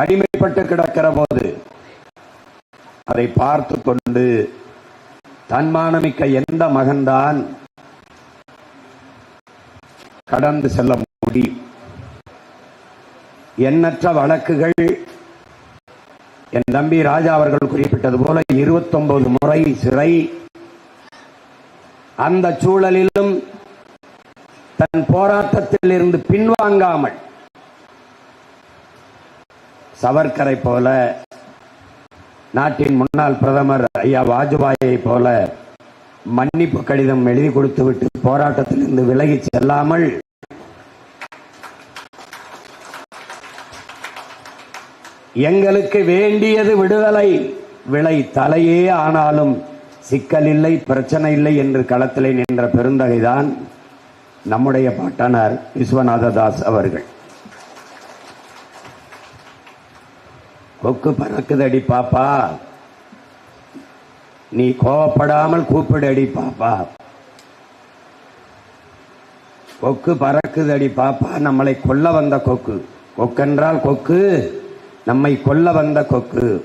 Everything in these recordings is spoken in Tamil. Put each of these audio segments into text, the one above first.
அடிமைப்பட்டு கிடக்கிற போது அதை பார்த்து கொண்டு தன்மானமிக்க எந்த மகன்தான் கடந்து செல்ல முடியும்? எண்ணற்ற வழக்குகள். என் தம்பி ராஜா அவர்கள் குறிப்பிட்டது போல 29 முறை சிறை. அந்த சூழலிலும் தன் போராட்டத்தில் இருந்து பின்வாங்காமல் சவர்க்கரை போல நாட்டின் முன்னாள் பிரதமர் ஐயா வாஜ்பாயை போல மன்னிப்பு கடிதம் எழுதி கொடுத்துவிட்டு போராட்டத்திலிருந்து விலகி செல்லாமல் எங்களுக்கு வேண்டியது விடுதலை. விலை தலையே ஆனாலும் சிக்கல் இல்லை பிரச்சனை இல்லை என்று களத்திலே நின்ற பெருந்தகைதான் நம்முடைய பாட்டனார் விஸ்வநாத தாஸ் அவர்கள். கொக்கு பறக்குதடி பாப்பா. நீ கோவப்படாமல் கூப்பிடடி பாப்பா. கொக்கு பறக்குதடி பாப்பா. நம்மளை கொல்ல வந்த கொக்கு. கொக்கென்றால் கொக்கு. நம்மை கொல்ல வந்த கொக்கு.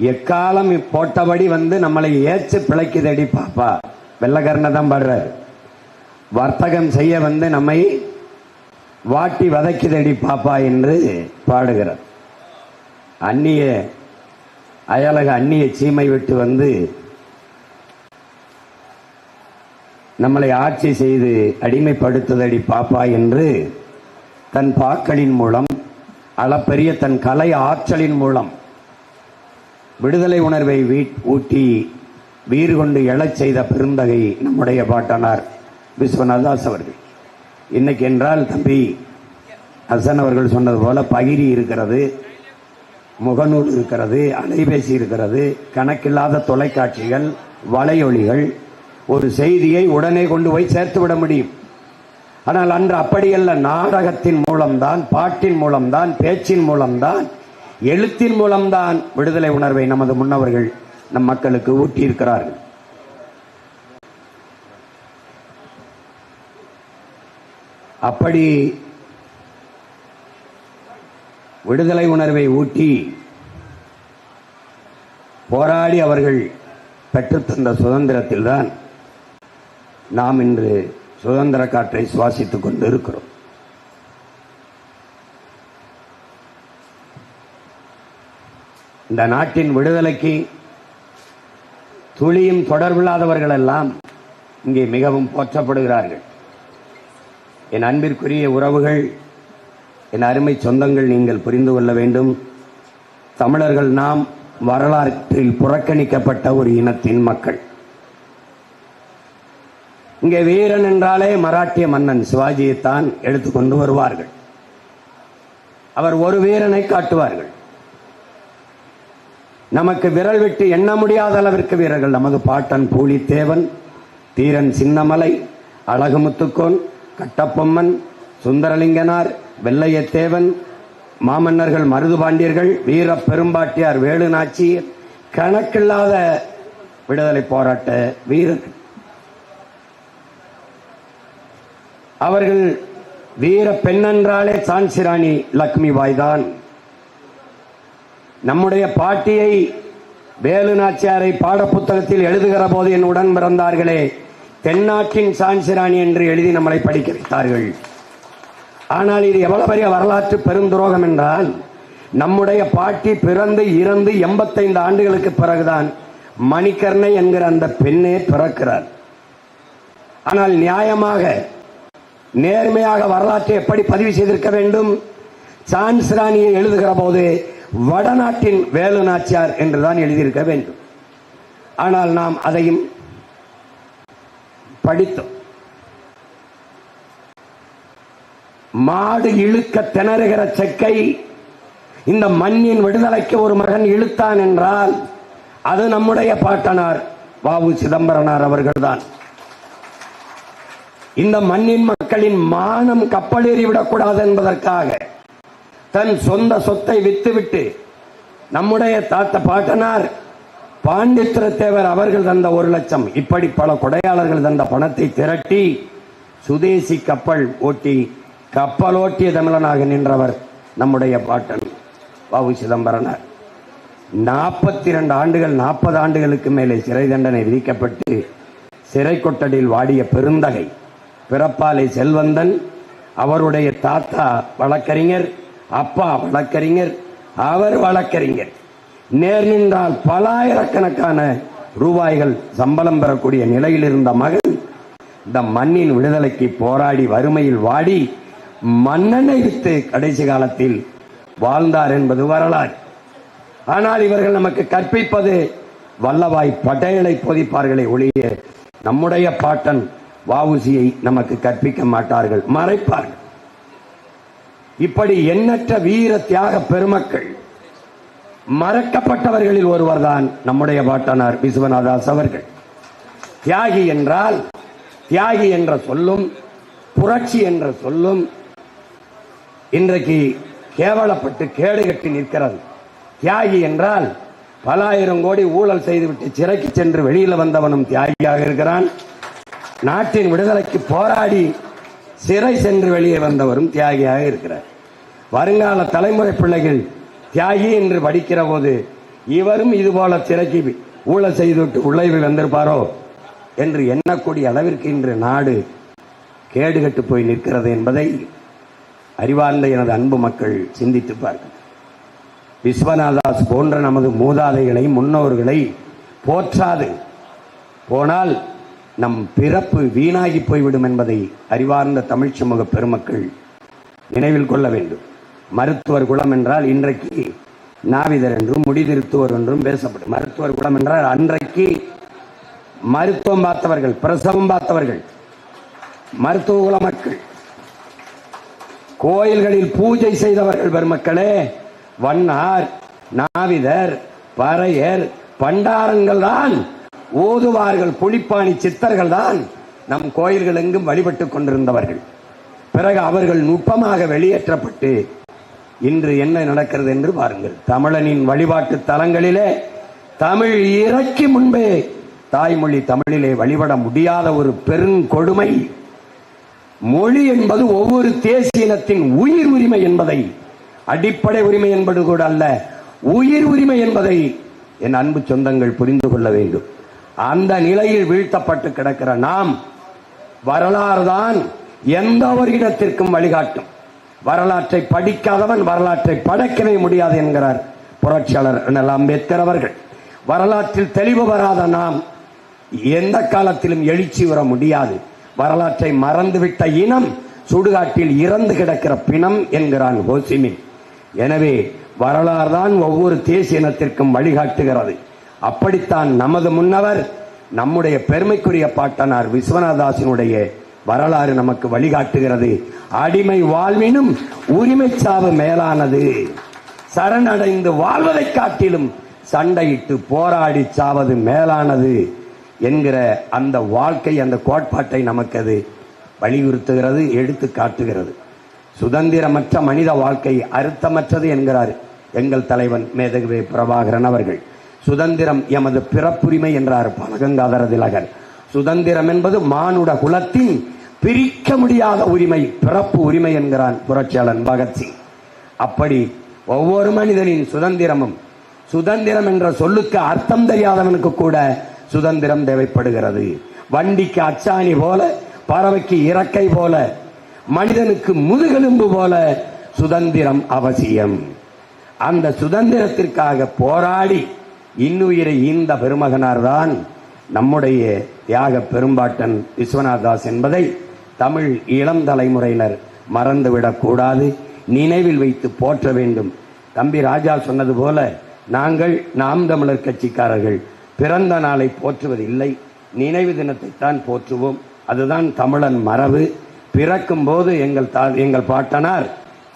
எக்காலம் போட்டபடி வந்து நம்மளை ஏச்சு பிழைக்குதடி பாப்பா. வெள்ளகர்ண தான் பாடுறாரு. வர்த்தகம் செய்ய வந்து நம்மை வாட்டி வதைக்குதடி பாப்பா என்று பாடுகிறார். அந்நிய அயலக அந்நிய சீமை விட்டு வந்து நம்மளை ஆட்சி செய்து அடிமைப்படுத்துதடி பாப்பா என்று தன் பாக்களின் மூலம் அளப்பெரிய தன் கலை ஆற்றலின் மூலம் விடுதலை உணர்வை வீட் ஊட்டி வீறு கொண்டு எழச் செய்த பெருந்தகை நம்முடைய பாட்டனார் விஸ்வநாதாஸ் அவர்கள். இன்னைக்கு என்றால் தம்பி ஹசன் அவர்கள் சொன்னது போல பகிரி இருக்கிறது. முகநூல் இருக்கிறது அலைபேசி இருக்கிறது கணக்கில்லாத தொலைக்காட்சிகள் வலையொலிகள் ஒரு செய்தியை உடனே கொண்டு போய் சேர்த்து விட முடியும். ஆனால் அன்று அப்படியல்ல நாடகத்தின் மூலம்தான் பாட்டின் மூலம்தான் பேச்சின் மூலம்தான் எழுத்தின் மூலம்தான் விடுதலை உணர்வை நமது முன்னவர்கள் நம் மக்களுக்கு ஊட்டியிருக்கிறார்கள். அப்படி விடுதலை உணர்வை ஊட்டி போராடி அவர்கள் பெற்றுத்தந்த சுதந்திரத்தில்தான் நாம் இன்று சுதந்திர காற்றை சுவாசித்துக் கொண்டு இருக்கிறோம் இந்த நாட்டின் விடுதலைக்கு துளியும் தொடர்பில்லாதவர்கள் எல்லாம் இங்கே மிகவும் போற்றப்படுகிறார்கள். என் அன்பிற்குரிய உறவுகள் என் அருமை சொந்தங்கள் நீங்கள் புரிந்து கொள்ள வேண்டும். தமிழர்கள் நாம் வரலாற்றில் புறக்கணிக்கப்பட்ட ஒரு இனத்தின் மக்கள். இங்கே வீரன் என்றாலே மராட்டிய மன்னன் சிவாஜியைத்தான் எடுத்துக்கொண்டு வருவார்கள். அவர் ஒரு வீரனை காட்டுவார்கள். நமக்கு விரல் விட்டு எண்ண முடியாத அளவிற்கு வீரர்கள். நமது பாட்டன் பூலித்தேவன் தீரன் சின்னமலை அழகுமுத்துக்கோன் கட்டப்பொம்மன் சுந்தரலிங்கனார் வெள்ளையத்தேவன் மாமன்னர்கள் மருதுபாண்டியர்கள் வீர பெரும்பாட்டியார் வேலு கணக்கில்லாத விடுதலை போராட்ட வீரர்கள் அவர்கள் வீர பெண்ணென்றாலே சான்சிராணி லக்ஷ்மி பாய் தான் நம்முடைய பாட்டியை வேலு நாச்சியாரை பாடப்புத்தகத்தில் எழுதுகிற போது என் உடன் பிறந்தார்களே தென்னாட்டின் சான்சிராணி என்று எழுதி நம்மளை படிக்க வைத்தார்கள். ஆனால் இது எவ்வளவு பெரிய வரலாற்று பெருந்துரோகம் என்றால் நம்முடைய பாட்டி பிறந்து இறந்து எண்பத்தைந்து ஆண்டுகளுக்கு பிறகுதான் மணிக்கர்ணை என்கிற அந்த பெண்ணே பிறக்கிறார். ஆனால் நியாயமாக நேர்மையாக வரலாற்றை எப்படி பதிவு செய்திருக்க வேண்டும்? சான்ஸ் ராணியை எழுதுகிற போது வடநாட்டின் வேலு நாச்சியார் என்றுதான் எழுதியிருக்க வேண்டும். ஆனால் நாம் அதையும் படித்தோம். மாடு இழுக்க திணறுகிற செக்கை இந்த மண்ணின் விடுதலைக்கு ஒரு மகன் இழுத்தான் என்றால் அது நம்முடைய பாட்டனார் வாவு சிதம்பரனார் அவர்கள்தான். இந்த மண்ணின் மக்களின் மானம் கப்பலேறிவிடக்கூடாது என்பதற்காக தன் சொந்த சொத்தை வித்துவிட்டு நம்முடைய தாத்த பாட்டனார் பாண்டித்திரத்தேவர் அவர்கள் தந்த ஒரு லட்சம் இப்படி பல கொடையாளர்கள் தந்த பணத்தை திரட்டி சுதேசி கப்பல் ஓட்டி கப்பலோட்டிய தமிழனாக நின்றவர் நம்முடைய பாட்டன் பாபு சிதம்பரனார். நாற்பத்தி இரண்டு ஆண்டுகள் நாற்பது ஆண்டுகளுக்கு மேலே சிறை தண்டனை விதிக்கப்பட்டு சிறை கொட்டடியில் வாடிய பெருந்தகை பிறப்பாலை செல்வந்தன் அவருடைய தாத்தா வழக்கறிஞர் அப்பா வழக்கறிஞர் அவர் வழக்கறிஞர். நேர் நின்றால் பலாயிரக்கணக்கான ரூபாய்கள் சம்பளம் பெறக்கூடிய நிலையில் இருந்த மகன் இந்த மண்ணின் விடுதலைக்கு போராடி வறுமையில் வாடி மன்னனை விட்டு கடைசி காலத்தில் வாழ்ந்தார் என்பது வரலாறு. ஆனால் இவர்கள் நமக்கு கற்பிப்பது வல்லவாய் படையலை போதிப்பார்களே ஒழிய நம்முடைய பாட்டன் வாவுசியை நமக்கு கற்பிக்க மாட்டார்கள் மறைப்பார்கள். இப்படி எண்ணற்ற வீர தியாக பெருமக்கள் மறக்கப்பட்டவர்களில் ஒருவர்தான் நம்முடைய பாட்டனார் விஸ்வநாதாஸ் அவர்கள். தியாகி என்றால் தியாகி என்ற சொல்லும் புரட்சி என்ற சொல்லும் இன்றைக்கு கேவலப்பட்டு கேடுகட்டி நிற்கிறது. தியாகி என்றால் பல ஆயிரம் கோடி ஊழல் செய்துவிட்டு சிறைக்கு சென்று வெளியில் வந்தவனும் தியாகியாக இருக்கிறான். நாட்டின் விடுதலைக்கு போராடி சிறை சென்று வெளியே வந்தவரும் தியாகியாக இருக்கிறார். வருங்கால தலைமுறை பிள்ளைகள் தியாகி என்று படிக்கிற போது இவரும் இதுபோல சிறைக்கு ஊழல் செய்துவிட்டு உள்ளே வந்திருப்பாரோ என்று எண்ணக்கூடிய அளவிற்கு இன்று நாடு கேடுகட்டு போய் நிற்கிறது என்பதை அறிவார்ந்த எனது அன்பு மக்கள் சிந்தித்துப்பார்கள் விஸ்வநாதாஸ் போன்ற நமது மூதாதைகளை முன்னோர்களை போற்றாது. போனால் நம் பிறப்பு வீணாகி போய்விடும் என்பதை அறிவார்ந்த தமிழ் சமூக பெருமக்கள் நினைவில் கொள்ள வேண்டும். மருத்துவர் குலம் என்றால் இன்றைக்கு நாவிதர் என்றும் முடிதிருத்துவர் என்றும் பேசப்படும். மருத்துவர் குலம் என்றால் அன்றைக்கு மருத்துவம் பார்த்தவர்கள் பிரசவம் பார்த்தவர்கள் மருத்துவ குல மக்கள். கோயில்களில் பூஜை செய்தவர்கள் பெருமக்களே வண்ணார் நாவிதர் பறையர் பண்டாரங்கள் தான் ஓதுவார்கள் புலிப்பாணி சித்தர்கள் தான் நம் கோயில்கள் எங்கும் வழிபட்டுக் கொண்டிருந்தவர்கள். பிறகு அவர்கள் நுட்பமாக வெளியேற்றப்பட்டு இன்று என்ன நடக்கிறது என்று பாருங்கள். தமிழனின் வழிபாட்டு தலங்களிலே தமிழ் இறக்கி முன்பே தாய்மொழி தமிழிலே வழிபட முடியாத ஒரு பெருங்கொடுமை மொழி என்பது ஒவ்வொரு தேசிய இனத்தின் உயிர் உரிமை என்பதை அடிப்படை உரிமை என்பது கூட அல்ல உயிர் உரிமை என்பதை என் அன்பு சொந்தங்கள் புரிந்து கொள்ள வேண்டும். அந்த நிலையில் வீழ்த்தப்பட்டு கிடக்கிற நாம் வரலாறு தான் எந்த ஒரு இடத்திற்கும் வழிகாட்டும். வரலாற்றை படிக்காதவன் வரலாற்றை படைக்கவே முடியாது என்கிறார் புரட்சியாளர் அண்ணல் அம்பேத்கர் அவர்கள். வரலாற்றில் தெளிவு வராத நாம் எந்த காலத்திலும் எழுச்சி வர முடியாது. வரலாற்றை மறந்துவிட்ட இனம் சுடுகாட்டில் இறந்து கிடக்கிற பிணம் என்கிறான் ஹோசிமின். எனவே வரலாறு தான் ஒவ்வொரு தேசிய இனத்திற்கும் வழிகாட்டுகிறது. அப்படித்தான் நமது முன்னவர் நம்முடைய பெருமைக்குரிய பாட்டனார் விஸ்வநாதாசினுடைய வரலாறு நமக்கு வழிகாட்டுகிறது. அடிமை வாழ்வினும் உரிமை சாவு மேலானது. சரணடைந்து வாழ்வதைக் காட்டிலும் சண்டையிட்டு போராடி சாவது மேலானது. என்கிற அந்த வாழ்க்கை அந்த கோட்பாட்டை நமக்கு அது வலியுறுத்துகிறது எடுத்து காட்டுகிறது. சுதந்திரமற்ற மனித வாழ்க்கை அர்த்தமற்றது என்கிறார் எங்கள் தலைவன் மேதகவே பிரபாகரன் அவர்கள். சுதந்திரம் எமது பிறப்புரிமை என்றார் பனகங்காதர திலகர் சுதந்திரம் என்பது மானுட குலத்தின் பிரிக்க முடியாத உரிமை பிறப்பு உரிமை என்கிறான் புரட்சியாளன் பகத்சிங் அப்படி ஒவ்வொரு மனிதனின் சுதந்திரமும் சுதந்திரம் என்ற சொல்லுக்கு அர்த்தம் தெரியாதவனுக்கு கூட சுதந்திரம் தேவைப்படுகிறது. வண்டிக்கு அச்சாணி போல பறவைக்கு இறக்கை போல மனிதனுக்கு முதுகெலும்பு போல சுதந்திரம் அவசியம். அந்த சுதந்திரத்திற்காக போராடி இன்னுயிரை ஈந்த பெருமகனார் தான் நம்முடைய தியாக பெரும்பாட்டன் விஸ்வநாதாஸ் என்பதை தமிழ் இளம் தலைமுறையினர் மறந்துவிடக் கூடாது. நினைவில் வைத்து போற்ற வேண்டும். தம்பி ராஜா சொன்னது போல நாங்கள் நாம் தமிழர் கட்சிக்காரர்கள் பிறந்த நாளை போற்றுவதில்லை. நினைவு தினத்தை தான் போற்றுவோம். அதுதான் தமிழன் மரபு. பிறக்கும் போது எங்கள் தா எங்கள் பாட்டனார்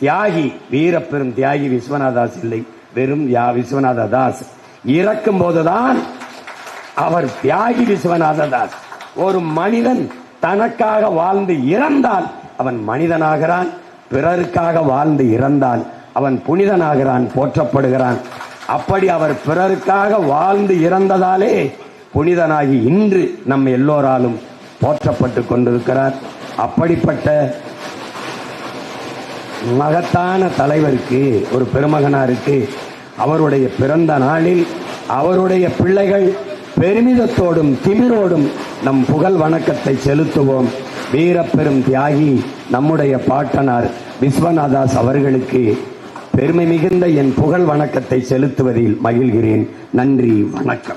தியாகி வீரப்பெரும் தியாகி விஸ்வநாதாஸ் இல்லை. வெறும் யா விஸ்வநாத தாஸ் இறக்கும் போதுதான் அவர் தியாகி விஸ்வநாத தாஸ் ஒரு மனிதன் தனக்காக வாழ்ந்து இறந்தால் அவன் மனிதனாகிறான். பிறருக்காக வாழ்ந்து இறந்தால் அவன் புனிதனாகிறான் போற்றப்படுகிறான். அப்படி அவர் பிறருக்காக வாழ்ந்து இறந்ததாலே புனிதனாகி இன்று நம் எல்லோராலும் போற்றப்பட்டு கொண்டிருக்கிறார். அப்படிப்பட்ட மகத்தான தலைவருக்கு ஒரு பெருமகனாருக்கு அவருடைய பிறந்த நாளில் அவருடைய பிள்ளைகள் பெருமிதத்தோடும் திமிரோடும் நம் புகழ் வணக்கத்தை செலுத்துவோம். வீரப்பெரும் தியாகி நம்முடைய பாட்டனார் விஸ்வநாதாஸ் அவர்களுக்கு பெருமை மிகுந்த என் புகழ் வணக்கத்தை செலுத்துவதில் மகிழ்கிறேன். நன்றி வணக்கம்.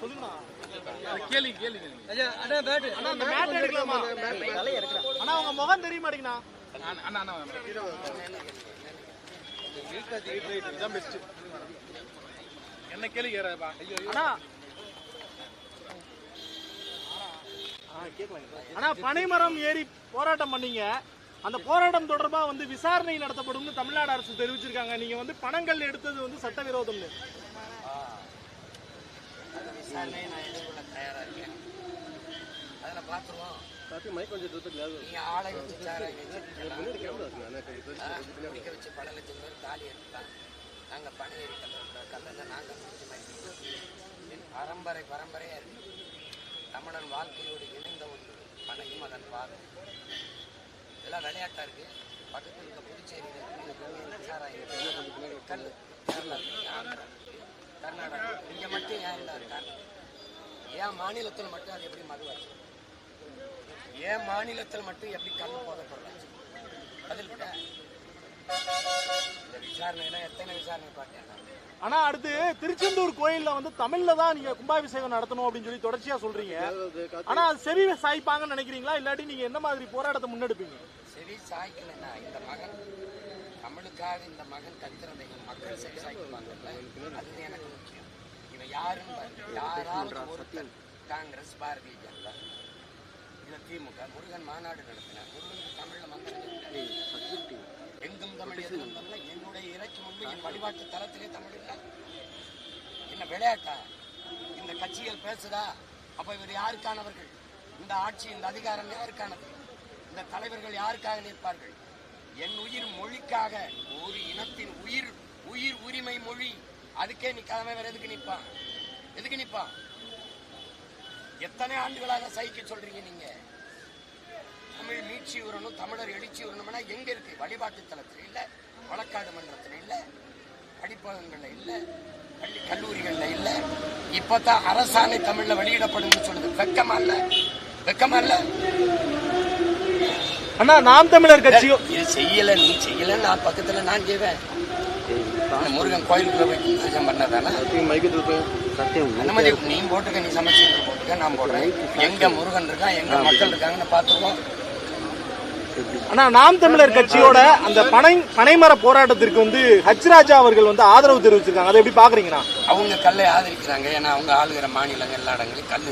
சொல்லுங்கண்ணா. அண்ணா அந்த மேட் எடுக்கலாமா? அண்ணா உங்க முகம் தெரிய மாட்டேங்கண்ணா என்ன கேள்வி அண்ணா. அண்ணா பனைமரம் ஏறி போராட்டம் பண்ணீங்க. அந்த போராட்டம் தொடர்பா வந்து விசாரணை நடத்தப்படும்னு தமிழ்நாடு அரசு தெரிவிச்சிருக்காங்க. நீங்க வந்து பணங்கள் எடுத்தது வந்து சட்டவிரோதம்னு. விசாரணையை நான் எதிர்கொள்ள தயாரா இருக்கேன். அதில் பார்த்துருவோம் நீங்க ஆளை வச்சு குடிக்க வச்சு பல லட்சம் பேர் தாலி எடுத்துட்டாங்க நாங்க பணி ஏறி கல்ல கல்லங்க நாங்க முடிச்சு பரம்பரை பரம்பரையா இருக்கு. தமிழன் வாழ்க்கையோடு இணைந்த ஒன்று பனையும் அதன் பாதை. இதெல்லாம் விளையாட்டா இருக்கு. பக்கத்தில் இருக்க புதுச்சேரியில் கல் கேரளா ஆந்திரா. கர்நாடகா. இங்க மட்டும் ஏன் இல்லாத காரணம் ஏன் மாநிலத்தில் மட்டும் அது எப்படி மதுவாச்சு ஏன் மாநிலத்தில் மட்டும் எப்படி கண்ணு போதப்படுறாச்சு பதில் இந்த விசாரணைனா எத்தனை விசாரணை பார்த்தேன். ஆனா அடுத்து திருச்செந்தூர் கோயில்ல வந்து தமிழ்ல தான் நீங்க கும்பாபிஷேகம் நடத்தணும் அப்படின்னு சொல்லி தொடர்ச்சியா சொல்றீங்க. ஆனா அது செவி சாய்ப்பாங்கன்னு நினைக்கிறீங்களா? இல்லாட்டி நீங்க என்ன மாதிரி போராட்டத்தை முன்னெடுப்பீங்க? செவி சாய்க்கலைன்னா இந்த மகன் தமிழுக்காக இந்த மகன் கத்துறதை மக்கள் செவி சாய்க்குவாங்கல்ல அது எனக்கு முக்கியம். இவன் பாருங்க. யாராவது ஒருத்தன் காங்கிரஸ் பாரதிய ஜனதா. இல்ல திமுக. முருகன் மாநாடு நடத்தினார். முருகனுக்கு தமிழ்ல மந்திரம். எங்கும் தமிழ் தமிழ் என்னுடைய இறைக்கு முன்பு என் வழிபாட்டு தளத்திலே தமிழ் இல்லை. என்ன விளையாட்டா? இந்த கட்சிகள் பேசுதா? அப்ப இவர் யாருக்கானவர்கள்? இந்த ஆட்சி இந்த அதிகாரம் யாருக்கானது? இந்த தலைவர்கள் யாருக்காக நிற்பார்கள்? என் உயிர் மொழிக்காக. ஒரு இனத்தின் உயிர் உயிர் உரிமை மொழி. அதுக்கே நிக்காம வேற எதுக்கு நிற்பான் எதுக்கு நிற்பான் எத்தனை ஆண்டுகளாக சகிக்க சொல்றீங்க நீங்க? தமிழ் மீட்சி வரணும் தமிழர் எழுச்சி வரணும்னா எங்க இருக்கு? வழிபாட்டு தலத்துல இல்ல வழக்காடு மன்றத்துல இல்ல படிப்பகங்கள்ல இல்ல பள்ளி கல்லூரிகள்ல இல்ல. இப்பதான் அரசாணை தமிழ்ல வெளியிடப்படும் சொல்லுது வெக்கமா இல்ல? வெக்கமா இல்ல? அண்ணா நாம் தமிழர் கட்சியோ இது செய்யல நீ செய்யல நான் பக்கத்துல நான் செய்வேன் முருகன் கோயிலுக்குள்ள போய் பூஜை பண்ணதானே? அனுமதி நீ போட்டுக்க நீ சமைச்சு போட்டுக்க நான் போடுறேன். எங்க முருகன் இருக்கான் எங்க மக்கள் இருக்காங்கன்னு பாத்துருவோம் ஆனா நாம் தமிழர் கட்சியோட அந்த பனை பனைமர போராட்டத்திற்கு வந்து ஹச் ராஜா அவர்கள் வந்து ஆதரவு தெரிவிச்சிருக்காங்க. அதை எப்படி பாக்குறீங்கண்ணா? அவங்க கல்லை ஆதரிக்கிறாங்க. ஏன்னா அவங்க ஆளுகிற மாநிலங்கள் எல்லா இடங்களையும் கல்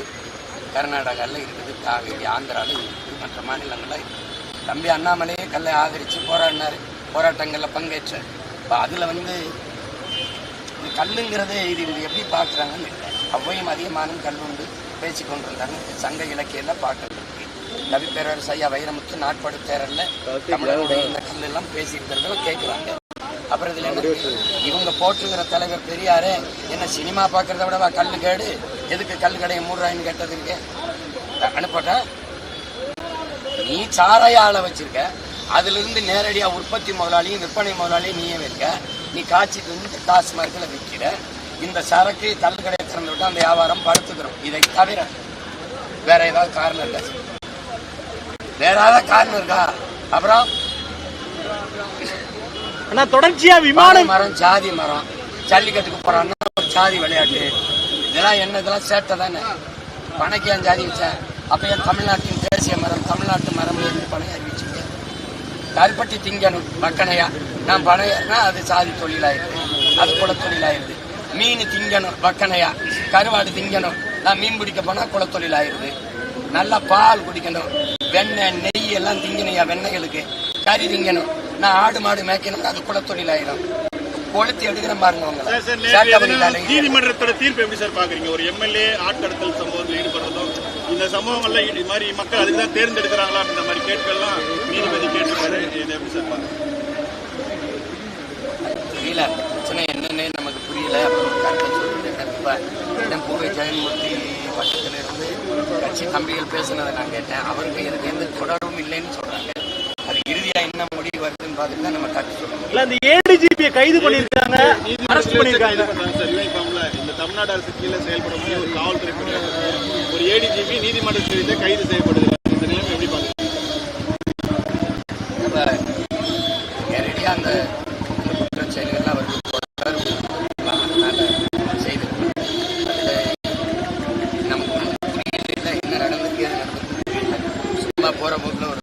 கர்நாடகாவில் இருக்குது காவேரி ஆந்திராவில் இருக்குது மற்ற மாநிலங்கள்ல இருக்குது. தம்பி அண்ணாமலையே கல்லை ஆதரித்து போராடினார். போராட்டங்களில் பங்கேற்றார். இப்போ அதில் வந்து கல்லுங்கிறதே இது இது எப்படி பார்க்குறாங்கன்னு இல்லை. அவ்வையும் அதிகமானும் கல் உண்டு பேசி கொண்டிருந்தாங்க. சங்க இலக்கியெல்லாம் பார்க்கறது கவி பேரரசு ஐயா வைரமுத்து நாட்பாடு தேரல்ல தமிழருடைய இந்த கல் எல்லாம் பேசியிருக்கிறத கேட்குறாங்க. அப்புறம் இதில் என்ன? இவங்க போற்றுகிற தலைவர் பெரியாரே என்ன சினிமா பார்க்கறத விடவா கல்லு கேடு? எதுக்கு கல் கடையை மூடுறாயின்னு கேட்டதுக்கு அனுப்பட்டா? நீ சாராய ஆளை வச்சிருக்க. அதுல இருந்து நேரடியா உற்பத்தி முதலாளியும் விற்பனை முதலாளியும் நீயே வைக்க நீ காய்ச்சிட்டு வந்து டாஸ்மார்க்கில் விற்கிற இந்த சரக்கு கல் கடையை திறந்து விட்டு அந்த வியாபாரம் படுத்துக்கிறோம் இதை தவிர வேற ஏதாவது காரணம் இருக்கா வேற ஏதாவது காரணம் இருக்கா? அப்புறம்? ஆனா தொடர்ச்சியா வாழை விமானம் மரம் ஜாதி மரம். ஜல்லிக்கட்டுக்கு போறான்னா ஒரு ஜாதி விளையாட்டு. இதெல்லாம் என்ன இதெல்லாம் சேட்டை தானே. பனைக்கு ஏன் ஜாதி வச்சேன் அப்ப என் தமிழ்நாட்டின் தேசிய மரம் தமிழ்நாட்டு மரம் என்று பனை அறிவிச்சுங்க கருப்பட்டி திங்கணும் மக்கனையா. நான் பனையர்னா அது சாதி தொழிலாயிருது அது குல தொழிலாயிருது மீன் திங்கணும் வக்கனையா கருவாடு திங்கணும் நான் மீன் பிடிக்க போனா குலத்தொழிலாயிருது நல்லா பால் குடிக்கணும். வெண்ணெய் நெய் எல்லாம் திங்கணையா வெண்ணெய்களுக்கு. கறி திங்கணும். நான் ஆடு மாடு மேய்க்கணும் அது குலத்தொழிலாயிரும். கொளுத்தி எடுக்கிற பாருங்க. நீதிமன்றத்தோட தீர்ப்பு எப்படி சார் பாக்குறீங்க? ஒரு எம்எல்ஏ ஆட்கடத்தல் சம்பவத்தில் ஈடுபடுறதும் இந்த சம்பவங்கள்ல இது மாதிரி மக்கள் அதுக்கு தான் தேர்ந்தெடுக்கிறாங்களா இந்த மாதிரி கேட்கலாம். நீதிபதி கேட்டிருக்காரு. இதை எப்படி சார் புரியல பிரச்சனை என்னன்னு நமக்கு புரியல. அப்படின்னு கருத்தை சொல்லிட்டு கண்டிப்பா. என் பூவை ஜெகன்மூர்த்தி பக்கத்துல இருந்து கட்சி தம்பிகள் பேசுனதை நான் கேட்டேன். அவருக்கு எனக்கு எந்த தொடர்பும் இல்லைன்னு சொல்கிறாங்க அது இறுதியா என்ன முடிவு வருதுன்னு பார்த்துட்டு தான் நம்ம கட்சி சொல்லணும் இல்ல இந்த ஏடிஜிபியை கைது பண்ணிருக்காங்க அரெஸ்ட் பண்ணிருக்காங்க சார் யூனிஃபார்ம்ல இந்த தமிழ்நாடு அரசு கீழே செயல்படக்கூடிய ஒரு காவல்துறை ஒரு ஏடிஜிபி கைது செய்யப்படுது. இந்த நிலைமை எப்படி பாக்குறீங்க நம்ம நேரடியாக அந்த தொடர்பு